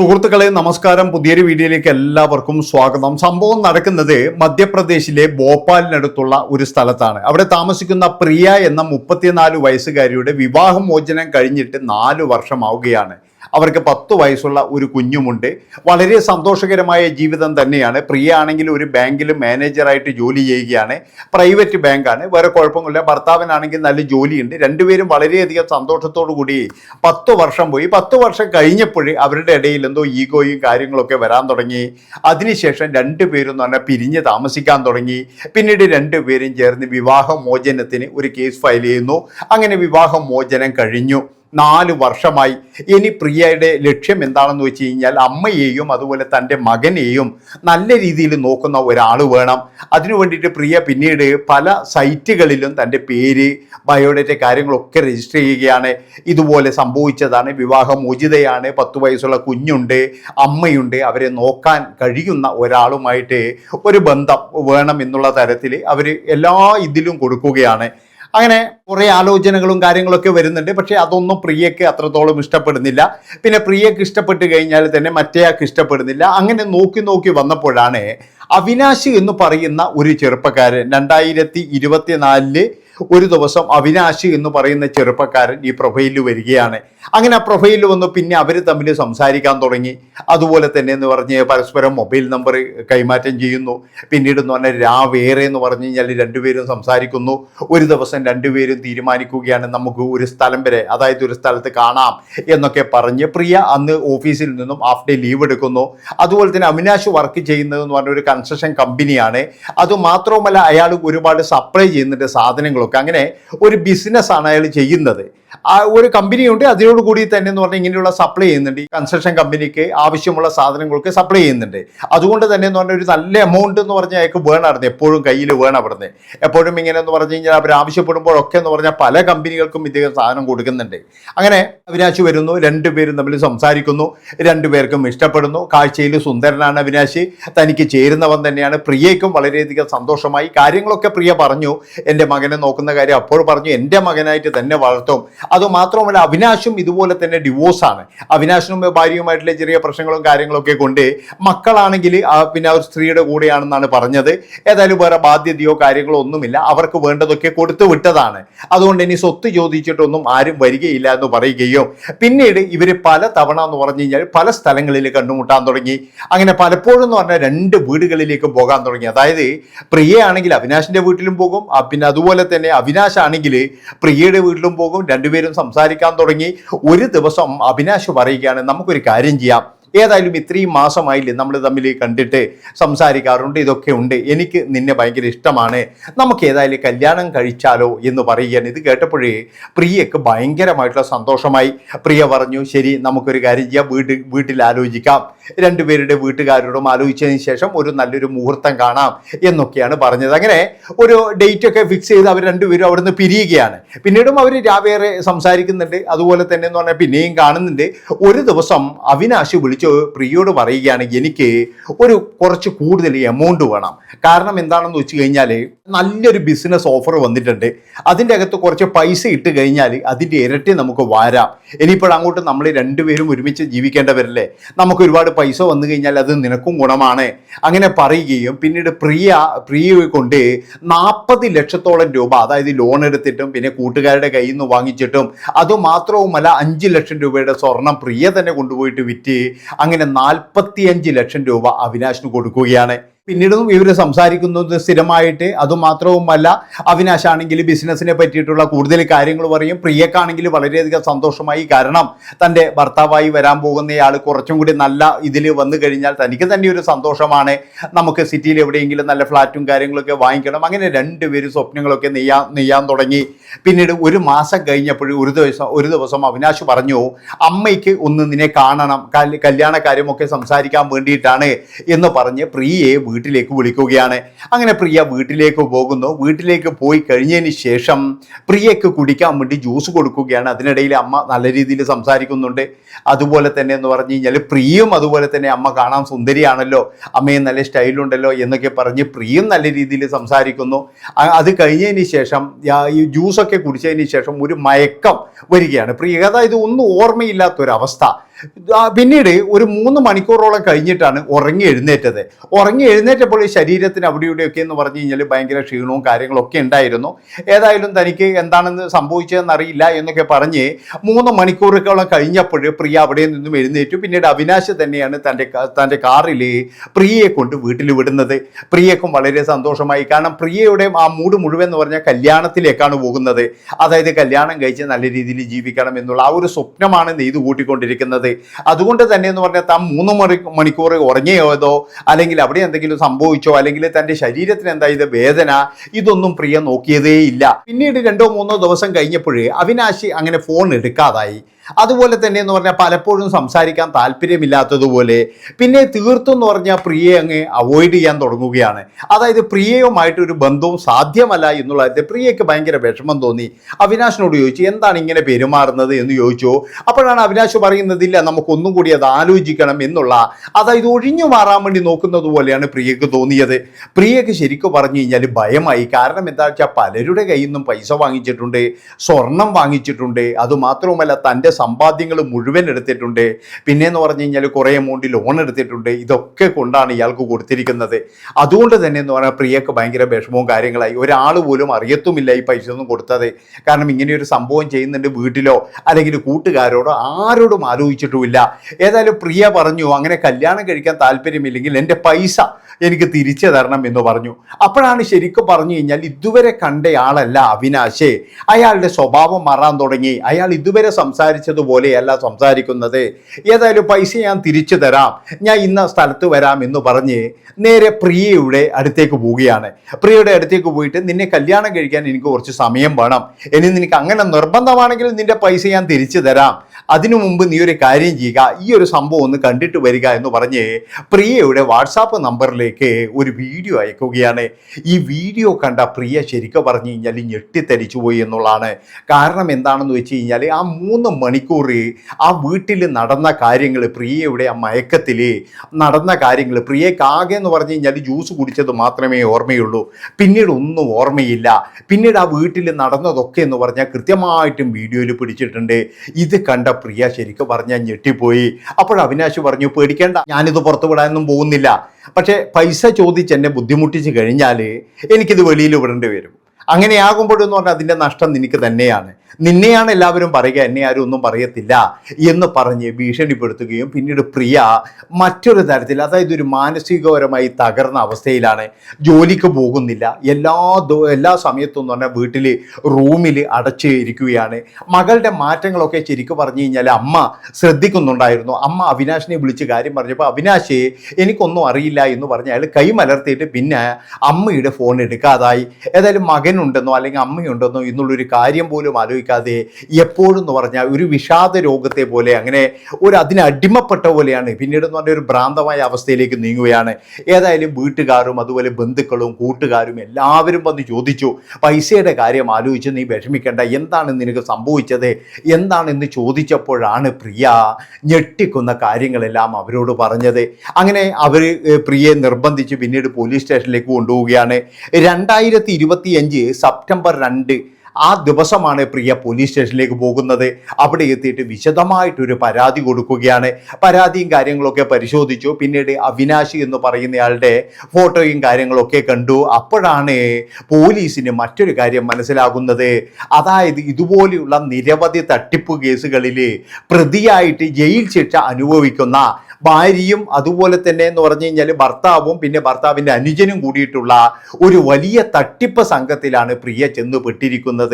സുഹൃത്തുക്കളെ നമസ്കാരം. പുതിയൊരു വീഡിയോയിലേക്ക് എല്ലാവർക്കും സ്വാഗതം. സംഭവം നടക്കുന്നത് മധ്യപ്രദേശിലെ ഭോപ്പാലിനടുത്തുള്ള ഒരു സ്ഥലത്താണ്. അവിടെ താമസിക്കുന്ന പ്രിയ എന്ന മുപ്പത്തിനാല് വയസ്സുകാരിയുടെ വിവാഹമോചനം കഴിഞ്ഞിട്ട് നാല് വർഷമാവുകയാണ്. അവർക്ക് പത്ത് വയസ്സുള്ള ഒരു കുഞ്ഞുമുണ്ട്. വളരെ സന്തോഷകരമായ ജീവിതം തന്നെയാണ്. പ്രിയ ആണെങ്കിൽ ഒരു ബാങ്കിൽ മാനേജറായിട്ട് ജോലി ചെയ്യുകയാണ്. പ്രൈവറ്റ് ബാങ്കാണ്. വേറെ കുഴപ്പമൊന്നുമില്ല. ഭർത്താവിനാണെങ്കിൽ നല്ല ജോലിയുണ്ട്. രണ്ടുപേരും വളരെയധികം സന്തോഷത്തോടു കൂടി പത്ത് വർഷം പോയി. പത്ത് വർഷം കഴിഞ്ഞപ്പോഴേ അവരുടെ ഇടയിൽ എന്തോ ഈഗോയും കാര്യങ്ങളൊക്കെ വരാൻ തുടങ്ങി. അതിനുശേഷം രണ്ടുപേരും എന്ന് പറഞ്ഞാൽ പിരിഞ്ഞ് താമസിക്കാൻ തുടങ്ങി. പിന്നീട് രണ്ടുപേരും ചേർന്ന് വിവാഹമോചനത്തിന് ഒരു കേസ് ഫയൽ ചെയ്യുന്നു. അങ്ങനെ വിവാഹമോചനം കഴിഞ്ഞു. നാല് വർഷമായി. ഇനി പ്രിയയുടെ ലക്ഷ്യം എന്താണെന്ന് വെച്ച് കഴിഞ്ഞാൽ അമ്മയെയും അതുപോലെ തന്റെ മകനെയും നല്ല രീതിയിൽ നോക്കുന്ന ഒരാൾ വേണം. അതിനു വേണ്ടിയിട്ട് പ്രിയ പിന്നീട് പല സൈറ്റുകളിലും തന്റെ പേര് ബയോഡേറ്റ കാര്യങ്ങളൊക്കെ രജിസ്റ്റർ ചെയ്യുകയാണ്. ഇതുപോലെ സംഭവിച്ചതാണ്. വിവാഹമോചിതയാണ്. പത്ത് വയസ്സുള്ള കുഞ്ഞുണ്ട് അമ്മയുണ്ട്. അവരെ നോക്കാൻ കഴിയുന്ന ഒരാളുമായിട്ട് ഒരു ബന്ധം വേണം എന്നുള്ള തരത്തിൽ അവർ എല്ലാ ഇതിലും കൊടുക്കുകയാണ്. അങ്ങനെ കുറേ ആലോചനകളും കാര്യങ്ങളൊക്കെ വരുന്നുണ്ട്. പക്ഷേ അതൊന്നും പ്രിയക്ക് അത്രത്തോളം ഇഷ്ടപ്പെടുന്നില്ല. പിന്നെ പ്രിയക്ക് ഇഷ്ടപ്പെട്ട് കഴിഞ്ഞാൽ തന്നെ മറ്റേയാൾക്ക് ഇഷ്ടപ്പെടുന്നില്ല. അങ്ങനെ നോക്കി നോക്കി വന്നപ്പോഴാണ് അവിനാശ് എന്ന് പറയുന്ന ഒരു ചെറുപ്പക്കാരൻ രണ്ടായിരത്തി ഇരുപത്തിനാലിൽ ഒരു ദിവസം അവിനാശ് എന്ന് പറയുന്ന ചെറുപ്പക്കാരൻ ഈ പ്രൊഫൈലിൽ വരികയാണ്. അങ്ങനെ ആ പ്രൊഫൈലിൽ വന്നു പിന്നെ അവർ തമ്മിൽ സംസാരിക്കാൻ തുടങ്ങി. അതുപോലെ തന്നെ എന്ന് പറഞ്ഞ് പരസ്പരം മൊബൈൽ നമ്പർ കൈമാറ്റം ചെയ്യുന്നു. പിന്നീട് എന്ന് പറഞ്ഞാൽ രാവേറെ എന്ന് പറഞ്ഞു കഴിഞ്ഞാൽ രണ്ടുപേരും സംസാരിക്കുന്നു. ഒരു ദിവസം രണ്ടുപേരും തീരുമാനിക്കുകയാണ് നമുക്ക് ഒരു സ്ഥലം വരെ അതായത് ഒരു സ്ഥലത്ത് കാണാം എന്നൊക്കെ പറഞ്ഞ് പ്രിയ അന്ന് ഓഫീസിൽ നിന്നും ഹാഫ് ഡേ ലീവ് എടുക്കുന്നു. അതുപോലെ തന്നെ അവിനാശ് വർക്ക് ചെയ്യുന്നത് എന്ന് പറഞ്ഞ ഒരു കൺസ്ട്രക്ഷൻ കമ്പനിയാണ് അതുമാത്രവുമല്ല അയാൾ ഒരുപാട് സപ്ലൈ ചെയ്യുന്നുണ്ട് സാധനങ്ങളൊക്കെ. അങ്ങനെ ഒരു ബിസിനസ്സാണ് അയാൾ ചെയ്യുന്നത്. ഒരു കമ്പനിയുണ്ട് അതിനോട് കൂടി തന്നെ എന്ന് പറഞ്ഞാൽ ഇങ്ങനെയുള്ള സപ്ലൈ ചെയ്യുന്നുണ്ട്. ഈ കൺസ്ട്രക്ഷൻ കമ്പനിക്ക് ആവശ്യമുള്ള സാധനങ്ങൾക്ക് സപ്ലൈ ചെയ്യുന്നുണ്ട്. അതുകൊണ്ട് തന്നെ എന്ന് പറഞ്ഞാൽ ഒരു നല്ല എമൗണ്ട് എന്ന് പറഞ്ഞാൽ അയാൾക്ക് വേണമായിരുന്നു എപ്പോഴും കയ്യിൽ വേണം അവിടുന്ന്. എപ്പോഴും ഇങ്ങനെ എന്ന് പറഞ്ഞു കഴിഞ്ഞാൽ അവർ ആവശ്യപ്പെടുമ്പോഴൊക്കെ എന്ന് പറഞ്ഞാൽ പല കമ്പനികൾക്കും ഇദ്ദേഹം സാധനം കൊടുക്കുന്നുണ്ട്. അങ്ങനെ അവിനാശ് വരുന്നു രണ്ടുപേരും തമ്മിൽ സംസാരിക്കുന്നു രണ്ടുപേർക്കും ഇഷ്ടപ്പെടുന്നു. കാഴ്ചയിൽ സുന്ദരനാണ് അവിനാശ്. തനിക്ക് ചേരുന്നവൻ തന്നെയാണ്. പ്രിയയ്ക്കും വളരെയധികം സന്തോഷമായി. കാര്യങ്ങളൊക്കെ പ്രിയ പറഞ്ഞു. എന്റെ മകനെ നോക്കുന്ന കാര്യം അപ്പോൾ പറഞ്ഞു. എന്റെ മകനായിട്ട് തന്നെ വളർത്തും. അതുമാത്രമല്ല അവിനാശും ഇതുപോലെ തന്നെ ഡിവോഴ്സാണ് അവിനാശിനും ഭാര്യയുമായിട്ടുള്ള ചെറിയ പ്രശ്നങ്ങളും കാര്യങ്ങളൊക്കെ കൊണ്ട് മക്കളാണെങ്കിൽ പിന്നെ ഒരു സ്ത്രീയുടെ കൂടെയാണെന്നാണ് പറഞ്ഞത്. ഏതായാലും വേറെ ബാധ്യതയോ കാര്യങ്ങളോ ഒന്നുമില്ല. അവർക്ക് വേണ്ടതൊക്കെ കൊടുത്തു വിട്ടതാണ്. അതുകൊണ്ട് ഇനി സ്വത്ത് ചോദിച്ചിട്ടൊന്നും ആരും വരികയില്ല എന്ന് പറയുകയും പിന്നീട് ഇവർ പല തവണ എന്ന് പറഞ്ഞു കഴിഞ്ഞാൽ പല സ്ഥലങ്ങളിൽ കണ്ടുമുട്ടാൻ തുടങ്ങി. അങ്ങനെ പലപ്പോഴും എന്ന് പറഞ്ഞാൽ രണ്ട് വീടുകളിലേക്കും പോകാൻ തുടങ്ങി. അതായത് പ്രിയയാണെങ്കിൽ അവിനാശിന്റെ വീട്ടിലും പോകും. പിന്നെ അതുപോലെ തന്നെ അവിനാശ് ആണെങ്കിൽ പ്രിയയുടെ വീട്ടിലും പോകും. രണ്ടുപേരും സംസാരിക്കാൻ തുടങ്ങി. ഒരു ദിവസം അഭിനാഷ് പറയുകയാണ് നമുക്കൊരു കാര്യം ചെയ്യാം. ഏതായാലും ഇത്രയും മാസമായില്ലേ നമ്മൾ തമ്മിൽ കണ്ടിട്ട് സംസാരിക്കാറുണ്ട്. ഇതൊക്കെ ഉണ്ട്. എനിക്ക് നിന്നെ ഭയങ്കര ഇഷ്ടമാണ്. നമുക്ക് ഏതായാലും കല്യാണം കഴിച്ചാലോ എന്ന് പറയുകയാണ്. ഇത് കേട്ടപ്പോഴേ പ്രിയക്ക് ഭയങ്കരമായിട്ടുള്ള സന്തോഷമായി. പ്രിയ പറഞ്ഞു ശരി നമുക്കൊരു കാര്യം ചെയ്യാം. വീട്ടിൽ വീട്ടിൽ ആലോചിക്കാം. രണ്ടുപേരുടെ വീട്ടുകാരോടും ആലോചിച്ചതിന് ശേഷം ഒരു നല്ലൊരു മുഹൂർത്തം കാണാം എന്നൊക്കെയാണ് പറഞ്ഞത്. അങ്ങനെ ഒരു ഡേറ്റ് ഒക്കെ ഫിക്സ് ചെയ്ത് അവർ രണ്ടുപേരും അവിടുന്ന് പിരിയുകയാണ്. പിന്നീടും അവർ രാവേറെ സംസാരിക്കുന്നുണ്ട്. അതുപോലെ തന്നെ എന്ന് പറഞ്ഞാൽ പിന്നെയും കാണുന്നുണ്ട്. ഒരു ദിവസം അവിനാശ് വിളിച്ച് പ്രിയോട് പറയുകയാണ് എനിക്ക് ഒരു കുറച്ച് കൂടുതൽ എമൗണ്ട് വേണം. കാരണം എന്താണെന്ന് വെച്ച് കഴിഞ്ഞാൽ നല്ലൊരു ബിസിനസ് ഓഫർ വന്നിട്ടുണ്ട്. അതിന്റെ അകത്ത് കുറച്ച് പൈസ ഇട്ട് കഴിഞ്ഞാൽ അതിന്റെ ഇരട്ടി നമുക്ക് വാരാം. ഇനിയിപ്പോൾ അങ്ങോട്ട് നമ്മൾ രണ്ടുപേരും ഒരുമിച്ച് ജീവിക്കേണ്ടവരല്ലേ? നമുക്ക് ഒരുപാട് പൈസ വന്നു കഴിഞ്ഞാൽ അത് നിനക്കും ഗുണമാണ്. അങ്ങനെ പറയുകയും പിന്നീട് പ്രിയ പ്രിയയെ കൊണ്ട് നാൽപ്പത് ലക്ഷത്തോളം രൂപ അതായത് ലോൺ എടുത്തിട്ടും പിന്നെ കൂട്ടുകാരുടെ കയ്യിൽ നിന്ന് വാങ്ങിച്ചിട്ടും അതുമാത്രവുമല്ല അഞ്ച് ലക്ഷം രൂപയുടെ സ്വർണം പ്രിയ തന്നെ കൊണ്ടുപോയിട്ട് വിറ്റ് അങ്ങനെ നാൽപ്പത്തിയഞ്ച് ലക്ഷം രൂപ അവിനാശിന് കൊടുക്കുകയാണ്. പിന്നീടും ഇവർ സംസാരിക്കുന്നത് സ്ഥിരമായിട്ട് അതുമാത്രവുമല്ല അവിനാശ് ആണെങ്കിൽ ബിസിനസ്സിനെ പറ്റിയിട്ടുള്ള കൂടുതൽ കാര്യങ്ങൾ പറയും. പ്രിയക്കാണെങ്കിൽ വളരെയധികം സന്തോഷമായി. കാരണം തന്റെ ഭർത്താവായി വരാൻ പോകുന്നയാൾ കുറച്ചും കൂടി നല്ല ഇതിൽ വന്നു കഴിഞ്ഞാൽ തനിക്ക് തന്നെ ഒരു സന്തോഷമാണ്. നമുക്ക് സിറ്റിയിൽ എവിടെയെങ്കിലും നല്ല ഫ്ലാറ്റും കാര്യങ്ങളൊക്കെ വാങ്ങിക്കണം. അങ്ങനെ രണ്ടുപേരും സ്വപ്നങ്ങളൊക്കെ നെയ്യാൻ നെയ്യാൻ തുടങ്ങി. പിന്നീട് ഒരു മാസം കഴിഞ്ഞപ്പോഴും ഒരു ദിവസം ഒരു ദിവസം അവിനാശ് പറഞ്ഞു അമ്മയ്ക്ക് ഒന്ന് നിന്നെ കാണണം. കല്യാണ കാര്യമൊക്കെ സംസാരിക്കാൻ വേണ്ടിയിട്ടാണ് എന്ന് പറഞ്ഞ് പ്രിയയെ വീട്ടിലേക്ക് വിളിക്കുകയാണ്. അങ്ങനെ പ്രിയ വീട്ടിലേക്ക് പോകുന്നു. വീട്ടിലേക്ക് പോയി കഴിഞ്ഞതിന് ശേഷം പ്രിയയ്ക്ക് കുടിക്കാൻ വേണ്ടി ജ്യൂസ് കൊടുക്കുകയാണ്. അതിനിടയിൽ അമ്മ നല്ല രീതിയിൽ സംസാരിക്കുന്നുണ്ട്. അതുപോലെ തന്നെ എന്ന് പറഞ്ഞു കഴിഞ്ഞാൽ പ്രിയും അതുപോലെ തന്നെ അമ്മ കാണാൻ സുന്ദരിയാണല്ലോ. അമ്മയും നല്ല സ്റ്റൈലുണ്ടല്ലോ എന്നൊക്കെ പറഞ്ഞ് പ്രിയും നല്ല രീതിയിൽ സംസാരിക്കുന്നു. അത് കഴിഞ്ഞതിന് ശേഷം ഈ ജ്യൂസൊക്കെ കുടിച്ചതിന് ശേഷം ഒരു മയക്കം വരികയാണ്. പ്രിയ അതായത് ഒന്നും ഓർമ്മയില്ലാത്തൊരവസ്ഥ. പിന്നീട് ഒരു മൂന്ന് മണിക്കൂറോളം കഴിഞ്ഞിട്ടാണ് ഉറങ്ങി എഴുന്നേറ്റത്. ഉറങ്ങി എഴുന്നേറ്റപ്പോൾ ഈ ശരീരത്തിന് അവിടെ ഇവിടെയൊക്കെ എന്ന് പറഞ്ഞു കഴിഞ്ഞാൽ ഭയങ്കര ക്ഷീണവും കാര്യങ്ങളൊക്കെ ഉണ്ടായിരുന്നു. ഏതായാലും തനിക്ക് എന്താണെന്ന് സംഭവിച്ചതെന്ന് അറിയില്ല എന്നൊക്കെ പറഞ്ഞ് മൂന്ന് മണിക്കൂറുകളോളം കഴിഞ്ഞപ്പോൾ പ്രിയ അവിടെ നിന്നും എഴുന്നേറ്റു. പിന്നീട് അവിനാശ് തന്നെയാണ് തന്റെ തന്റെ കാറിൽ പ്രിയയെ കൊണ്ട് വീട്ടിൽ വിടുന്നത്. പ്രിയക്കും വളരെ സന്തോഷമായി. കാരണം പ്രിയയുടെ ആ മൂഡ് മുഴുവൻ എന്ന് പറഞ്ഞാൽ കല്യാണത്തിലേക്കാണ് പോകുന്നത്. അതായത് കല്യാണം കഴിച്ച് നല്ല രീതിയിൽ ജീവിക്കണം എന്നുള്ള ആ ഒരു സ്വപ്നമാണ് നെയ്ത് കൂട്ടിക്കൊണ്ടിരിക്കുന്നത്. അതുകൊണ്ട് തന്നെ എന്ന് പറഞ്ഞാൽ താൻ മൂന്ന് മണി മണിക്കൂർ ഉറങ്ങിയതോ അല്ലെങ്കിൽ അവിടെ എന്തെങ്കിലും സംഭവിച്ചോ അല്ലെങ്കിൽ തന്റെ ശരീരത്തിന് എന്തായത് വേദന ഇതൊന്നും പ്രിയ നോക്കിയതേ ഇല്ല. പിന്നീട് രണ്ടോ മൂന്നോ ദിവസം കഴിഞ്ഞപ്പോഴേ അവിനാശി അങ്ങനെ ഫോൺ എടുക്കാതായി. അതുപോലെ തന്നെ എന്ന് പറഞ്ഞാൽ പലപ്പോഴും സംസാരിക്കാൻ താല്പര്യമില്ലാത്തതുപോലെ പിന്നെ തീർത്തും എന്ന് പറഞ്ഞാൽ പ്രിയയെ അങ്ങ് അവോയ്ഡ് ചെയ്യാൻ തുടങ്ങുകയാണ്. അതായത് പ്രിയയുമായിട്ട് ഒരു ബന്ധവും സാധ്യമല്ല എന്നുള്ളത് പ്രിയയ്ക്ക് ഭയങ്കര വിഷമം തോന്നി. അവിനാശിനോട് ചോദിച്ചു എന്താണ് ഇങ്ങനെ പെരുമാറുന്നത്? എന്ന് ചോദിച്ചു. അപ്പോഴാണ് അവിനാശ് പറയുന്നതില്ല നമുക്കൊന്നും കൂടി അത് ആലോചിക്കണം എന്നുള്ള. അതായത് ഒഴിഞ്ഞു മാറാൻ വേണ്ടി നോക്കുന്നത് പോലെയാണ് പ്രിയക്ക് തോന്നിയത്. പ്രിയക്ക് ശരിക്കും പറഞ്ഞു കഴിഞ്ഞാൽ ഭയമായി. കാരണം എന്താ വെച്ചാൽ പലരുടെ കയ്യിൽ നിന്നും പൈസ വാങ്ങിച്ചിട്ടുണ്ട് സ്വർണം വാങ്ങിച്ചിട്ടുണ്ട്. അതുമാത്രവുമല്ല തന്റെ സമ്പാദ്യങ്ങൾ മുഴുവൻ എടുത്തിട്ടുണ്ട്. പിന്നെ എന്ന് പറഞ്ഞു കഴിഞ്ഞാൽ കുറേ എമൗണ്ട് ലോൺ എടുത്തിട്ടുണ്ട്. ഇതൊക്കെ കൊണ്ടാണ് ഇയാൾക്ക് കൊടുത്തിരിക്കുന്നത്. അതുകൊണ്ട് തന്നെ എന്ന് പറഞ്ഞാൽ പ്രിയക്ക് ഭയങ്കര വിഷമവും കാര്യങ്ങളായി. ഒരാൾ പോലും അറിയത്തുമില്ല ഈ പൈസ ഒന്നും കൊടുത്തത്. കാരണം ഇങ്ങനെ ഒരു സംഭവം ചെയ്യുന്നുണ്ട് വീട്ടിലോ അല്ലെങ്കിൽ കൂട്ടുകാരോടോ ആരോടും ആലോചിച്ചിട്ടുമില്ല. ഏതായാലും പ്രിയ പറഞ്ഞു അങ്ങനെ കല്യാണം കഴിക്കാൻ താല്പര്യമില്ലെങ്കിൽ എന്റെ പൈസ എനിക്ക് തിരിച്ചു തരണം എന്ന് പറഞ്ഞു. അപ്പോഴാണ് ശരിക്കും പറഞ്ഞു കഴിഞ്ഞാൽ ഇതുവരെ കണ്ടയാളല്ല അവിനാശേ. അയാളുടെ സ്വഭാവം മാറാൻ തുടങ്ങി. അയാൾ ഇതുവരെ സംസാരിച്ചതുപോലെയല്ല സംസാരിക്കുന്നത്. ഏതായാലും പൈസ ഞാൻ തിരിച്ചു തരാം. ഞാൻ ഇന്ന സ്ഥലത്ത് വരാം എന്ന് പറഞ്ഞ് നേരെ പ്രിയയുടെ അടുത്തേക്ക് പോവുകയാണ്. പ്രിയയുടെ അടുത്തേക്ക് പോയിട്ട് നിന്നെ കല്യാണം കഴിക്കാൻ എനിക്ക് കുറച്ച് സമയം വേണം. ഇനി നിനക്ക് അങ്ങനെ നിർബന്ധമാണെങ്കിൽ നിന്റെ പൈസ ഞാൻ തിരിച്ചു തരാം. അതിനു മുമ്പ് നീ ഒരു കാര്യം ചെയ്യുക. ഈ ഒരു സംഭവം ഒന്ന് കണ്ടിട്ട് വരിക എന്ന് പറഞ്ഞ് പ്രിയയുടെ വാട്സാപ്പ് നമ്പറിലേക്ക് ഒരു വീഡിയോ അയക്കുകയാണ്. ഈ വീഡിയോ കണ്ട പ്രിയ ശരിക്കും പറഞ്ഞു കഴിഞ്ഞാൽ ഞെട്ടിത്തരിച്ചു പോയി എന്നുള്ളതാണ്. കാരണം എന്താണെന്ന് വെച്ച് കഴിഞ്ഞാൽ ആ മൂന്ന് മണിക്കൂർ ആ വീട്ടിൽ നടന്ന കാര്യങ്ങൾ പ്രിയയുടെ ആ മയക്കത്തിൽ നടന്ന കാര്യങ്ങൾ പ്രിയയ്ക്ക് ആകെ എന്ന് പറഞ്ഞു കഴിഞ്ഞാൽ ജ്യൂസ് കുടിച്ചത് മാത്രമേ ഓർമ്മയുള്ളൂ. പിന്നീട് ഒന്നും ഓർമ്മയില്ല. പിന്നീട് ആ വീട്ടിൽ നടന്നതൊക്കെ എന്ന് പറഞ്ഞാൽ കൃത്യമായിട്ടും വീഡിയോയിൽ പിടിച്ചിട്ടുണ്ട്. ഇത് കണ്ട പ്രിയ ശരിക്കും പറഞ്ഞാൽ ഞെട്ടിപ്പോയി. അപ്പോൾ അവിനാശ് പറഞ്ഞു പേടിക്കേണ്ട ഞാനിത് പുറത്തു വിടാനൊന്നും പോകുന്നില്ല. പക്ഷേ പൈസ ചോദിച്ച് എന്നെ ബുദ്ധിമുട്ടിച്ച് കഴിഞ്ഞാൽ എനിക്കിത് വെളിയിൽ വിടേണ്ടി വരും. അങ്ങനെയാകുമ്പോഴെന്ന് പറഞ്ഞാൽ അതിന്റെ നഷ്ടം നിനക്ക് തന്നെയാണ്. നിന്നെയാണ് എല്ലാവരും പറയുക എന്നെ ആരും ഒന്നും പറയത്തില്ല എന്ന് പറഞ്ഞ് ഭീഷണിപ്പെടുത്തുകയും പിന്നീട് പ്രിയ മറ്റൊരു തരത്തിൽ അതായത് ഒരു മാനസികപരമായി തകർന്ന അവസ്ഥയിലാണ് ജോലിക്ക് പോകുന്നില്ല എല്ലാ എല്ലാ സമയത്തും എന്ന് പറഞ്ഞാൽ വീട്ടിൽ റൂമിൽ അടച്ച് ഇരിക്കുകയാണ്. മകളുടെ മാറ്റങ്ങളൊക്കെ ശരിക്കും പറഞ്ഞു കഴിഞ്ഞാൽ അമ്മ ശ്രദ്ധിക്കുന്നുണ്ടായിരുന്നു. അമ്മ അവിനാശിനെ വിളിച്ച് കാര്യം പറഞ്ഞപ്പോൾ അവിനാശ് എനിക്കൊന്നും അറിയില്ല എന്ന് പറഞ്ഞ് അയാൾ കൈ മലർത്തിയിട്ട് പിന്നെ അമ്മയുടെ ഫോൺ എടുക്കാതായി. ഏതായാലും മകനുണ്ടെന്നോ അല്ലെങ്കിൽ അമ്മയുണ്ടെന്നോ എന്നുള്ളൊരു കാര്യം പോലും ആലോചിക്കാതെ എപ്പോഴും എന്ന് പറഞ്ഞാൽ ഒരു വിഷാദ രോഗത്തെ പോലെ അങ്ങനെ ഒരു അതിന് അടിമപ്പെട്ട പോലെയാണ്. പിന്നീട് എന്ന് പറഞ്ഞ ഒരു ഭ്രാന്തമായ അവസ്ഥയിലേക്ക് നീങ്ങുകയാണ്. ഏതായാലും വീട്ടുകാരും അതുപോലെ ബന്ധുക്കളും കൂട്ടുകാരും എല്ലാവരും വന്ന് ചോദിച്ചു പൈസയുടെ കാര്യം ആലോചിച്ച് നീ വിഷമിക്കേണ്ട. എന്താണ് നിനക്ക് സംഭവിച്ചത്? എന്താണെന്ന് ചോദിച്ചപ്പോഴാണ് പ്രിയ ഞെട്ടിക്കുന്ന കാര്യങ്ങളെല്ലാം അവരോട് പറഞ്ഞത്. അങ്ങനെ അവർ പ്രിയയെ നിർബന്ധിച്ച് പിന്നീട് പോലീസ് സ്റ്റേഷനിലേക്ക് കൊണ്ടുപോവുകയാണ്. രണ്ടായിരത്തി ഇരുപത്തിയഞ്ച് സെപ്റ്റംബർ രണ്ട് ആ ദിവസമാണ് പ്രിയ പോലീസ് സ്റ്റേഷനിലേക്ക് പോകുന്നത്. അവിടെ എത്തിയിട്ട് വിശദമായിട്ടൊരു പരാതി കൊടുക്കുകയാണ്. പരാതിയും കാര്യങ്ങളൊക്കെ പരിശോധിച്ചു. പിന്നീട് അവിനാശി എന്ന് പറയുന്നയാളുടെ ഫോട്ടോയും കാര്യങ്ങളൊക്കെ കണ്ടു. അപ്പോഴാണ് പോലീസിന് മറ്റൊരു കാര്യം മനസ്സിലാകുന്നത്. അതായത് ഇതുപോലെയുള്ള നിരവധി തട്ടിപ്പ് കേസുകളിൽ പ്രതിയായിട്ട് ജയിൽ ശിക്ഷ അനുഭവിക്കുന്ന ഭാര്യയും അതുപോലെ തന്നെ എന്ന് പറഞ്ഞു കഴിഞ്ഞാൽ ഭർത്താവും പിന്നെ ഭർത്താവിന്റെ അനുജനും കൂടിയിട്ടുള്ള ഒരു വലിയ തട്ടിപ്പ് സംഘത്തിലാണ് പ്രിയ ചെന്ന് പെട്ടിരിക്കുന്നത്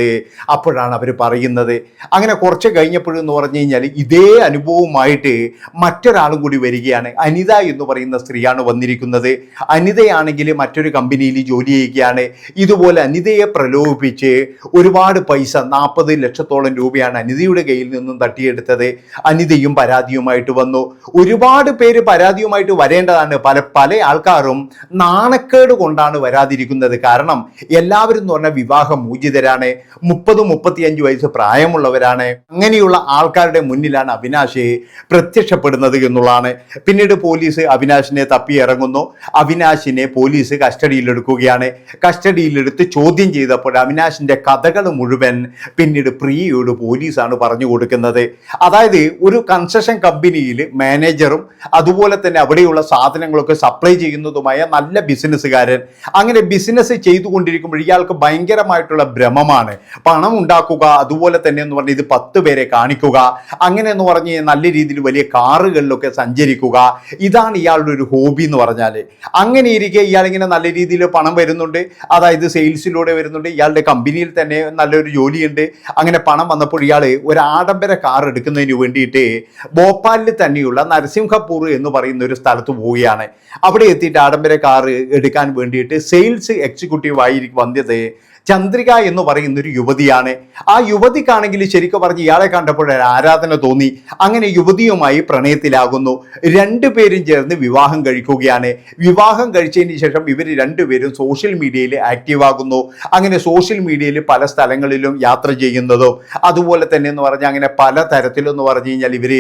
അപ്പോഴാണ് അവർ പറയുന്നത്. അങ്ങനെ കുറച്ച് കഴിഞ്ഞപ്പോഴെന്ന് പറഞ്ഞു കഴിഞ്ഞാൽ ഇതേ അനുഭവമായിട്ട് മറ്റൊരാളും കൂടി വരികയാണ്. അനിത എന്ന് പറയുന്ന സ്ത്രീയാണ് വന്നിരിക്കുന്നത്. അനിതയാണെങ്കിൽ മറ്റൊരു കമ്പനിയിൽ ജോലി ചെയ്യുകയാണ്. ഇതുപോലെ അനിതയെ പ്രലോഭിപ്പിച്ച് ഒരുപാട് പൈസ നാൽപ്പത് ലക്ഷത്തോളം രൂപയാണ് അനിതയുടെ കയ്യിൽ നിന്നും തട്ടിയെടുത്തത്. അനിതയും പരാതിയുമായിട്ട് വന്നു. ഒരുപാട് പേര് പരാതിയുമായിട്ട് വരേണ്ടതാണ്. പല പല ആൾക്കാരും നാണക്കേട് കൊണ്ടാണ് വരാതിരിക്കുന്നത്. കാരണം എല്ലാവരും എന്ന് പറഞ്ഞാൽ വിവാഹ മോചിതരാണ് മുപ്പത് മുപ്പത്തിയഞ്ച് വയസ്സ് പ്രായമുള്ളവരാണ്. അങ്ങനെയുള്ള ആൾക്കാരുടെ മുന്നിലാണ് അവിനാശ് പ്രത്യക്ഷപ്പെടുന്നത് എന്നുള്ളതാണ്. പിന്നീട് പോലീസ് അവിനാശിനെ തപ്പി ഇറങ്ങുന്നു അവിനാശിനെ പോലീസ് കസ്റ്റഡിയിലെടുക്കുകയാണ്. കസ്റ്റഡിയിലെടുത്ത് ചോദ്യം ചെയ്തപ്പോൾ അവിനാശിന്റെ കഥകൾ മുഴുവൻ പിന്നീട് പ്രിയയോട് പോലീസാണ് പറഞ്ഞു കൊടുക്കുന്നത്. അതായത് ഒരു കൺസ്ട്രക്ഷൻ കമ്പനിയിൽ മാനേജറും അതുപോലെ തന്നെ അവിടെയുള്ള സാധനങ്ങളൊക്കെ സപ്ലൈ ചെയ്യുന്നതുമായ നല്ല ബിസിനസ്സുകാരൻ. അങ്ങനെ ബിസിനസ് ചെയ്തുകൊണ്ടിരിക്കുമ്പോൾ ഇയാൾക്ക് ഭയങ്കരമായിട്ടുള്ള ഭ്രമമാണ്. പണം ഉണ്ടാക്കുക അതുപോലെ തന്നെ എന്ന് പറഞ്ഞാൽ ഇത് പത്ത് പേരെ കാണിക്കുക അങ്ങനെ എന്ന് പറഞ്ഞ് നല്ല രീതിയിൽ വലിയ കാറുകളിലൊക്കെ സഞ്ചരിക്കുക ഇതാണ് ഇയാളുടെ ഒരു ഹോബി എന്ന് പറഞ്ഞാൽ അങ്ങനെ ഇരിക്കെ ഇയാളിങ്ങനെ നല്ല രീതിയിൽ പണം വരുന്നുണ്ട് അതായത് സെയിൽസിലൂടെ വരുന്നുണ്ട് ഇയാളുടെ കമ്പനിയിൽ തന്നെ നല്ലൊരു ജോലിയുണ്ട്. അങ്ങനെ പണം വന്നപ്പോൾ ഇയാൾ ഒരു ആഡംബര കാർ എടുക്കുന്നതിന് വേണ്ടിയിട്ട് ഭോപ്പാലിൽ തന്നെയുള്ള നരസിംഹപൂർ എന്ന് പറയുന്ന ഒരു സ്ഥലത്ത് പോവുകയാണ്. അവിടെ എത്തിയിട്ട് ആഡംബര കാർ എടുക്കാൻ വേണ്ടിയിട്ട് സെയിൽസ് എക്സിക്യൂട്ടീവ് ആയി വന്നത് ചന്ദ്രിക എന്ന് പറയുന്ന ഒരു യുവതിയാണ്. ആ യുവതിക്കാണെങ്കിൽ ശരിക്കും പറഞ്ഞ് ഇയാളെ കണ്ടപ്പോൾ ആരാധന തോന്നി. അങ്ങനെ യുവതിയുമായി പ്രണയത്തിലാകുന്നു. രണ്ടുപേരും ചേർന്ന് വിവാഹം കഴിക്കുകയാണ്. വിവാഹം കഴിച്ചതിന് ശേഷം ഇവർ രണ്ടുപേരും സോഷ്യൽ മീഡിയയിൽ ആക്റ്റീവ് ആകുന്നു. അങ്ങനെ സോഷ്യൽ മീഡിയയിൽ പല സ്ഥലങ്ങളിലും യാത്ര ചെയ്യുന്നതും അതുപോലെ തന്നെ എന്ന് പറഞ്ഞാൽ അങ്ങനെ പല തരത്തിലെന്ന് പറഞ്ഞു കഴിഞ്ഞാൽ ഇവർ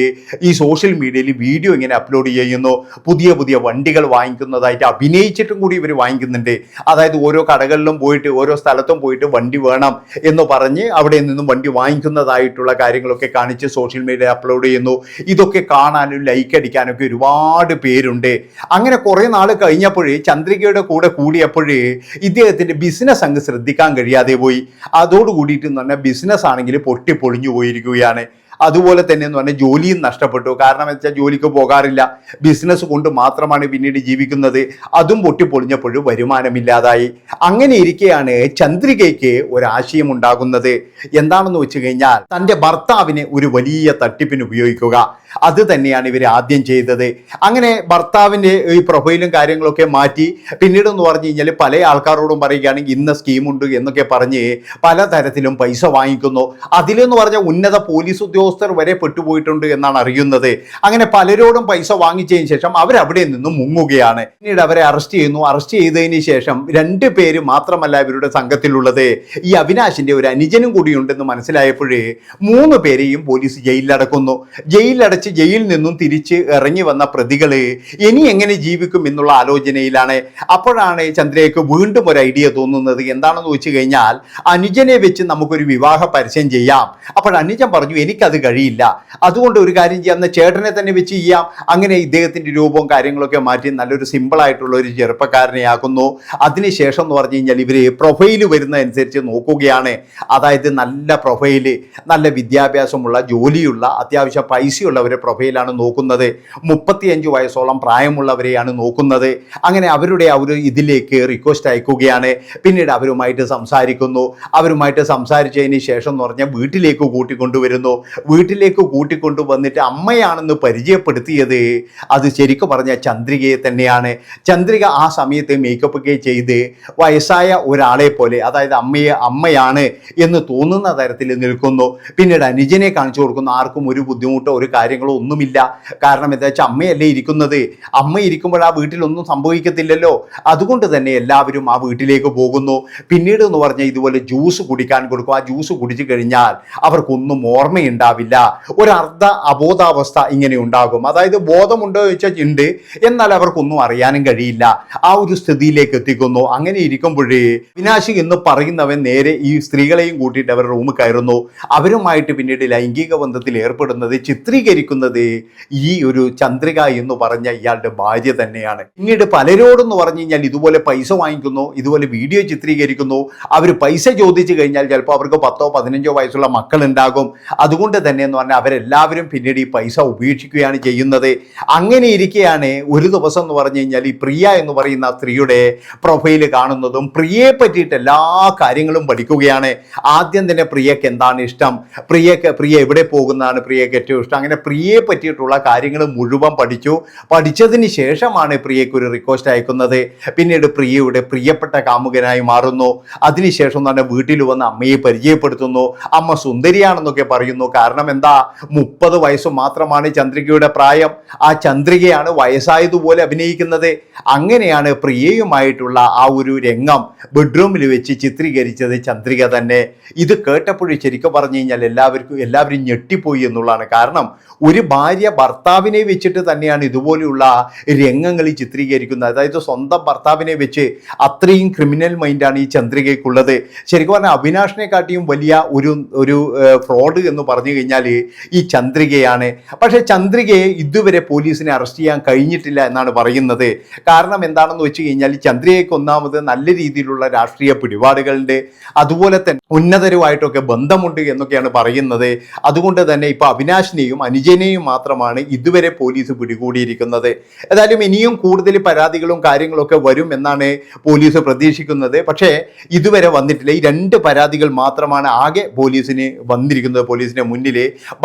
ഈ സോഷ്യൽ മീഡിയയിൽ വീഡിയോ ഇങ്ങനെ അപ്ലോഡ് ചെയ്യുന്നു. പുതിയ പുതിയ വണ്ടികൾ വാങ്ങിക്കുന്നതായിട്ട് അഭിനയിച്ചിട്ടും കൂടി ഇവർ വാങ്ങിക്കുന്നുണ്ട്. അതായത് ഓരോ കടകളിലും പോയിട്ട് ഓരോ സ്ഥലത്തും പോയിട്ട് വണ്ടി വേണം എന്ന് പറഞ്ഞ് അവിടെ നിന്നും വണ്ടി വാങ്ങിക്കുന്നതായിട്ടുള്ള കാര്യങ്ങളൊക്കെ കാണിച്ച് സോഷ്യൽ മീഡിയ അപ്ലോഡ് ചെയ്യുന്നു. ഇതൊക്കെ കാണാനും ലൈക്ക് അടിക്കാനൊക്കെ ഒരുപാട് പേരുണ്ട്. അങ്ങനെ കുറേ നാൾ കഴിഞ്ഞപ്പോഴേ ചന്ദ്രികയുടെ കൂടെ കൂടിയപ്പോഴേ ഇദ്ദേഹത്തിന്റെ ബിസിനസ് അങ്ങ് ശ്രദ്ധിക്കാൻ കഴിയാതെ പോയി. അതോടുകൂടിയിട്ട് എന്ന് പറഞ്ഞാൽ ബിസിനസ് ആണെങ്കിൽ പൊട്ടിപ്പൊളിഞ്ഞു പോയിരിക്കുകയാണ്. അതുപോലെ തന്നെ എന്ന് പറഞ്ഞാൽ ജോലിയും നഷ്ടപ്പെട്ടു. കാരണം വെച്ചാൽ ജോലിക്ക് പോകാറില്ല. ബിസിനസ് കൊണ്ട് മാത്രമാണ് പിന്നീട് ജീവിക്കുന്നത്. അതും പൊട്ടിപ്പൊളിഞ്ഞപ്പോഴും വരുമാനമില്ലാതായി. അങ്ങനെ ഇരിക്കെയാണ് ചന്ദ്രികയ്ക്ക് ഒരാശയം ഉണ്ടാകുന്നത്. എന്താണെന്ന് വെച്ച് കഴിഞ്ഞാൽ തന്റെ ഭർത്താവിനെ ഒരു വലിയ തട്ടിപ്പിന് ഉപയോഗിക്കുക. അത് തന്നെയാണ് ഇവർ ആദ്യം ചെയ്തത്. അങ്ങനെ ഭർത്താവിന്റെ ഈ പ്രൊഫൈലും കാര്യങ്ങളൊക്കെ മാറ്റി പിന്നീട് എന്ന് പറഞ്ഞു കഴിഞ്ഞാൽ പല ആൾക്കാരോടും പറയുകയാണെങ്കിൽ ഇന്ന സ്കീമുണ്ട് എന്നൊക്കെ പറഞ്ഞ് പലതരത്തിലും പൈസ വാങ്ങിക്കുന്നു. അതിലെന്ന് പറഞ്ഞാൽ ഉന്നത പോലീസ് ഉദ്യോഗസ്ഥർ വരെ പെട്ടുപോയിട്ടുണ്ട് എന്നാണ് അറിയുന്നത്. അങ്ങനെ പലരോടും പൈസ വാങ്ങിച്ചതിന് ശേഷം അവരവിടെ നിന്നും മുങ്ങുകയാണ്. പിന്നീട് അവരെ അറസ്റ്റ് ചെയ്യുന്നു. അറസ്റ്റ് ചെയ്തതിന് ശേഷം രണ്ട് പേര് മാത്രമല്ല ഇവരുടെ സംഘത്തിലുള്ളത്. ഈ അവിനാശിന്റെ ഒരു അനുജനും കൂടിയുണ്ടെന്ന് മനസ്സിലായപ്പോഴേ മൂന്ന് പേരെയും പോലീസ് ജയിലിലടക്കുന്നു. ജയിലിലടച്ച് ജയിലിൽ നിന്നും തിരിച്ച് ഇറങ്ങി വന്ന പ്രതികൾ ഇനി എങ്ങനെ ജീവിക്കും എന്നുള്ള ആലോചനയിലാണ്. അപ്പോഴാണ് ചന്ദ്രയ്ക്ക് വീണ്ടും ഒരു ഐഡിയ തോന്നുന്നത്. എന്താണെന്ന് വെച്ച് കഴിഞ്ഞാൽ അനുജനെ വെച്ച് നമുക്കൊരു വിവാഹ പരസ്യം ചെയ്യാം. അപ്പോൾ അനുജൻ പറഞ്ഞു എനിക്കത് കഴിയില്ല. അതുകൊണ്ട് ഒരു കാര്യം ചെയ്യാം. എന്നാൽ ചേട്ടനെ തന്നെ വെച്ച് ചെയ്യാം. അങ്ങനെ ഇദ്ദേഹത്തിന്റെ രൂപവും കാര്യങ്ങളൊക്കെ മാറ്റി നല്ലൊരു സിമ്പിളായിട്ടുള്ള ഒരു ചെറുപ്പക്കാരനെ ആക്കുന്നു അതിനുശേഷം എന്ന് പറഞ്ഞു കഴിഞ്ഞാൽ ഇവർ പ്രൊഫൈൽ വരുന്നതനുസരിച്ച് നോക്കുകയാണ്. അതായത് നല്ല പ്രൊഫൈൽ നല്ല വിദ്യാഭ്യാസമുള്ള ജോലിയുള്ള അത്യാവശ്യം പൈസയുള്ളവരെ പ്രൊഫൈലാണ് നോക്കുന്നത്. മുപ്പത്തിയഞ്ച് വയസ്സോളം പ്രായമുള്ളവരെയാണ് നോക്കുന്നത്. അങ്ങനെ അവരുടെ ആ ഒരു ഇതിലേക്ക് റിക്വസ്റ്റ് അയക്കുകയാണ്. പിന്നീട് അവരുമായിട്ട് സംസാരിക്കുന്നു. അവരുമായിട്ട് സംസാരിച്ചതിന് ശേഷം എന്ന് പറഞ്ഞാൽ വീട്ടിലേക്ക് കൂട്ടിക്കൊണ്ടുവരുന്നു. വീട്ടിലേക്ക് കൂട്ടിക്കൊണ്ടു വന്നിട്ട് അമ്മയാണെന്ന് പരിചയപ്പെടുത്തിയത് അത് ശരിക്കും പറഞ്ഞാൽ ചന്ദ്രികയെ തന്നെയാണ്. ചന്ദ്രിക ആ സമയത്ത് മേക്കപ്പ് ഒക്കെ ചെയ്ത് വയസ്സായ ഒരാളെ പോലെ അതായത് അമ്മയെ അമ്മയാണ് എന്ന് തോന്നുന്ന തരത്തിൽ നിൽക്കുന്നു. പിന്നീട് അനുജനെ കാണിച്ചു കൊടുക്കുന്നു. ആർക്കും ഒരു ബുദ്ധിമുട്ടോ ഒരു കാര്യങ്ങളോ ഒന്നുമില്ല കാരണം എന്താ വെച്ചാൽ അമ്മയല്ലേ ഇരിക്കുന്നത്? അമ്മ ഇരിക്കുമ്പോൾ ആ വീട്ടിലൊന്നും സംഭവിക്കത്തില്ലല്ലോ. അതുകൊണ്ട് തന്നെ എല്ലാവരും ആ വീട്ടിലേക്ക് പോകുന്നു. പിന്നീട് എന്ന് പറഞ്ഞാൽ ഇതുപോലെ ജ്യൂസ് കുടിക്കാൻ കൊടുക്കും. ആ ജ്യൂസ് കുടിച്ചു കഴിഞ്ഞാൽ അവർക്കൊന്നും ഓർമ്മയുണ്ടാവില്ല. ഒരർദ്ധ അബോധാവസ്ഥ ഇങ്ങനെ ഉണ്ടാകും. അതായത് ബോധമുണ്ടോ ചോദിച്ചാൽ ഉണ്ട് എന്നാൽ അവർക്കൊന്നും അറിയാനും കഴിയില്ല. ആ ഒരു സ്ഥിതിയിലേക്ക് എത്തിക്കുന്നു. അങ്ങനെ ഇരിക്കുമ്പോഴേ വിനാശി എന്ന് പറയുന്നവൻ നേരെ ഈ സ്ത്രീകളെയും കൂട്ടിയിട്ട് അവരുടെ റൂമിൽ കയറുന്നു. അവരുമായിട്ട് പിന്നീട് ലൈംഗിക ബന്ധത്തിൽ ഏർപ്പെടുന്നത് ചിത്രീകരിക്കുന്നത് ഈ ഒരു ചന്ദ്രിക എന്ന് പറഞ്ഞ ഇയാളുടെ ഭാര്യ തന്നെയാണ്. ഇങ്ങോട്ട് പലരോടെന്ന് പറഞ്ഞു കഴിഞ്ഞാൽ ഇതുപോലെ പൈസ വാങ്ങിക്കുന്നു ഇതുപോലെ വീഡിയോ ചിത്രീകരിക്കുന്നു. അവർ പൈസ ചോദിച്ചു കഴിഞ്ഞാൽ ചിലപ്പോൾ അവർക്ക് പത്തോ പതിനഞ്ചോ വയസ്സുള്ള മക്കൾ ഉണ്ടാകും അതുകൊണ്ട് തന്നെ എന്ന് പറഞ്ഞാൽ അവരെല്ലാവരും പിന്നീട് ഈ പൈസ ഉപേക്ഷിക്കുകയാണ് ചെയ്യുന്നത്. അങ്ങനെ ഇരിക്കെയാണ് ഒരു ദിവസം എന്ന് പറഞ്ഞു കഴിഞ്ഞാൽ ഈ പ്രിയ എന്ന് പറയുന്ന സ്ത്രീയുടെ പ്രൊഫൈൽ കാണുന്നതും പ്രിയയെ പറ്റിയിട്ട് എല്ലാ കാര്യങ്ങളും പഠിക്കുകയാണ്. ആദ്യം തന്നെ പ്രിയക്ക് എന്താണ് ഇഷ്ടം? പ്രിയക്ക് പ്രിയ എവിടെ പോകുന്നതാണ്? പ്രിയക്ക് ഏറ്റവും ഇഷ്ടം? അങ്ങനെ പ്രിയ പ്രിയയെ പറ്റിയിട്ടുള്ള കാര്യങ്ങൾ മുഴുവൻ പഠിച്ചു. പഠിച്ചതിന് ശേഷമാണ് പ്രിയയ്ക്ക് ഒരു റിക്വസ്റ്റ് അയക്കുന്നത്. പിന്നീട് പ്രിയയുടെ പ്രിയപ്പെട്ട കാമുകനായി മാറുന്നു. അതിനുശേഷം തന്നെ വീട്ടിൽ വന്ന് അമ്മയെ പരിചയപ്പെടുത്തുന്നു. അമ്മ സുന്ദരിയാണെന്നൊക്കെ പറയുന്നു. കാരണം എന്താ? മുപ്പത് വയസ്സ് മാത്രമാണ് ചന്ദ്രികയുടെ പ്രായം. ആ ചന്ദ്രികയാണ് വയസ്സായതുപോലെ അഭിനയിക്കുന്നത്. അങ്ങനെയാണ് പ്രിയയുമായിട്ടുള്ള ആ ഒരു രംഗം ബെഡ്റൂമിൽ വെച്ച് ചിത്രീകരിച്ചത് ചന്ദ്രിക തന്നെ. ഇത് കേട്ടപ്പോഴും ശരിക്കും പറഞ്ഞു കഴിഞ്ഞാൽ എല്ലാവർക്കും എല്ലാവരും ഞെട്ടിപ്പോയി എന്നുള്ളതാണ്. കാരണം ഒരു ഭാര്യ ഭർത്താവിനെ വെച്ചിട്ട് തന്നെയാണ് ഇതുപോലെയുള്ള രംഗങ്ങൾ ചിത്രീകരിക്കുന്നത്. അതായത് സ്വന്തം ഭർത്താവിനെ വെച്ച് അത്രയും ക്രിമിനൽ മൈൻഡാണ് ഈ ചന്ദ്രികയ്ക്കുള്ളത്. ശരിക്കും പറഞ്ഞാൽ അവിനാഷിനെ കാട്ടിയും വലിയ ഒരു ഒരു ഫ്രോഡ് എന്ന് പറഞ്ഞു കഴിഞ്ഞാൽ ഈ ചന്ദ്രികയാണ്. പക്ഷേ ചന്ദ്രികയെ ഇതുവരെ പോലീസിനെ അറസ്റ്റ് ചെയ്യാൻ കഴിഞ്ഞിട്ടില്ല എന്നാണ് പറയുന്നത്. കാരണം എന്താണെന്ന് വെച്ച് കഴിഞ്ഞാൽ ചന്ദ്രികയ്ക്ക് ഒന്നാമത് നല്ല രീതിയിലുള്ള രാഷ്ട്രീയ പിടിപാടുകളുണ്ട്. അതുപോലെ തന്നെ ഉന്നതരുമായിട്ടൊക്കെ ബന്ധമുണ്ട് എന്നൊക്കെയാണ് പറയുന്നത്. അതുകൊണ്ട് തന്നെ ഇപ്പോൾ അവിനാശിനെയും അനുജനെയും മാത്രമാണ് ഇതുവരെ പോലീസ് പിടികൂടിയിരിക്കുന്നത്. ഏതായാലും ഇനിയും കൂടുതൽ പരാതികളും കാര്യങ്ങളൊക്കെ വരും എന്നാണ് പോലീസ് പ്രതീക്ഷിക്കുന്നത്. പക്ഷേ ഇതുവരെ വന്നിട്ടില്ല. ഈ രണ്ട് പരാതികൾ മാത്രമാണ് ആകെ പോലീസിന് വന്നിരിക്കുന്നത് പോലീസിന് മുന്നിൽ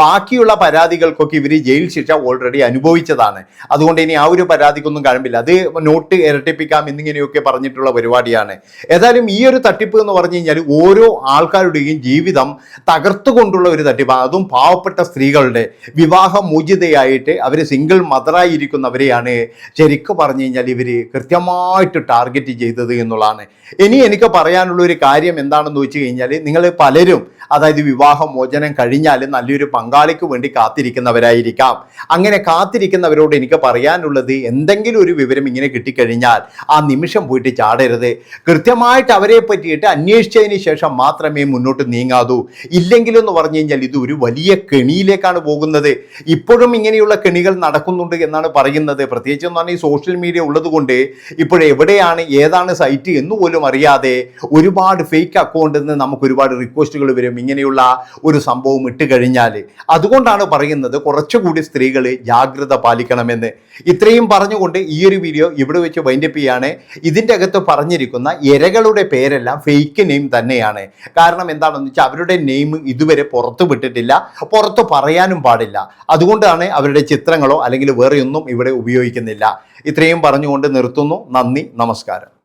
ബാക്കിയുള്ള പരാതികൾക്കൊക്കെ ഇവർ ജയിൽ ശിക്ഷ ഓൾറെഡി അനുഭവിച്ചതാണ്. അതുകൊണ്ട് ഇനി ആ ഒരു പരാതിക്കൊന്നും കാണുന്നില്ല അത് നോട്ട് ഇരട്ടിപ്പിക്കാം എന്നിങ്ങനെയൊക്കെ പറഞ്ഞിട്ടുള്ള പരിപാടിയാണ്. ഏതായാലും ഈ ഒരു തട്ടിപ്പ് എന്ന് പറഞ്ഞു കഴിഞ്ഞാൽ ഓരോ ആൾക്കാരുടെയും ജീവിതം തകർത്തുകൊണ്ടുള്ള ഒരു തട്ടിപ്പാണ്. അതും പാവപ്പെട്ട സ്ത്രീകളുടെ വിവാഹ മോചിതയായിട്ട് അവർ സിംഗിൾ മദറായി മദറായിരിക്കുന്നവരെയാണ് ശരിക്കും പറഞ്ഞു കഴിഞ്ഞാൽ ഇവർ കൃത്യമായിട്ട് ടാർഗറ്റ് ചെയ്തത് എന്നുള്ളതാണ്. ഇനി എനിക്ക് പറയാനുള്ള ഒരു കാര്യം എന്താണെന്ന് വെച്ച് കഴിഞ്ഞാൽ നിങ്ങൾ പലരും അതായത് വിവാഹ മോചനം കഴിഞ്ഞാൽ നല്ലൊരു പങ്കാളിക്ക് വേണ്ടി കാത്തിരിക്കുന്നവരായിരിക്കാം. അങ്ങനെ കാത്തിരിക്കുന്നവരോട് എനിക്ക് പറയാനുള്ളത് എന്തെങ്കിലും ഒരു വിവരം ഇങ്ങനെ കിട്ടിക്കഴിഞ്ഞാൽ ആ നിമിഷം പോയിട്ട് ചാടരുത്. കൃത്യമായിട്ട് അവരെ പറ്റിയിട്ട് അന്വേഷിച്ചതിന് ശേഷം മാത്രമേ മുന്നോട്ട് നീങ്ങാതൂ. ഇല്ലെങ്കിലെന്ന് പറഞ്ഞു കഴിഞ്ഞാൽ ഇത് ഒരു വലിയ കെണിയിലേക്കാണ് പോകുന്നത്. ഇപ്പോഴും ഇങ്ങനെയുള്ള കെണികൾ നടക്കുന്നുണ്ട് എന്നാണ് പറയുന്നത്. പ്രത്യേകിച്ച് എന്ന് പറഞ്ഞാൽ ഈ സോഷ്യൽ മീഡിയ ഉള്ളതുകൊണ്ട് ഇപ്പോഴെവിടെയാണ് ഏതാണ് സൈറ്റ് എന്ന് പോലും അറിയാതെ ഒരുപാട് ഫേക്ക് അക്കൗണ്ടിൽ നിന്ന് നമുക്ക് ഒരുപാട് റിക്വസ്റ്റുകൾ വരും. ഇങ്ങനെയുള്ള ഒരു സംഭവം ഇട്ട് കഴിഞ്ഞാൽ അതുകൊണ്ടാണ് പറയുന്നത് കുറച്ചുകൂടി സ്ത്രീകൾ ജാഗ്രത പാലിക്കണമെന്ന്. ഇത്രയും പറഞ്ഞുകൊണ്ട് ഈ ഒരു വീഡിയോ ഇവിടെ വെച്ച് വൈൻഡപ്പ് ചെയ്യാണ്. ഇതിന്റെ അകത്ത് പറഞ്ഞിരിക്കുന്ന ഇരകളുടെ പേരെല്ലാം ഫേക്ക് നെയിം തന്നെയാണ്. കാരണം എന്താണെന്ന് വെച്ചാൽ അവരുടെ നെയിം ഇതുവരെ പുറത്തു വിട്ടിട്ടില്ല. പുറത്ത് പറയാനും പാടില്ല. അതുകൊണ്ടാണ് അവരുടെ ചിത്രങ്ങളോ അല്ലെങ്കിൽ വേറെയൊന്നും ഇവിടെ ഉപയോഗിക്കുന്നില്ല. ഇത്രയും പറഞ്ഞുകൊണ്ട് നിർത്തുന്നു. നന്ദി. നമസ്കാരം.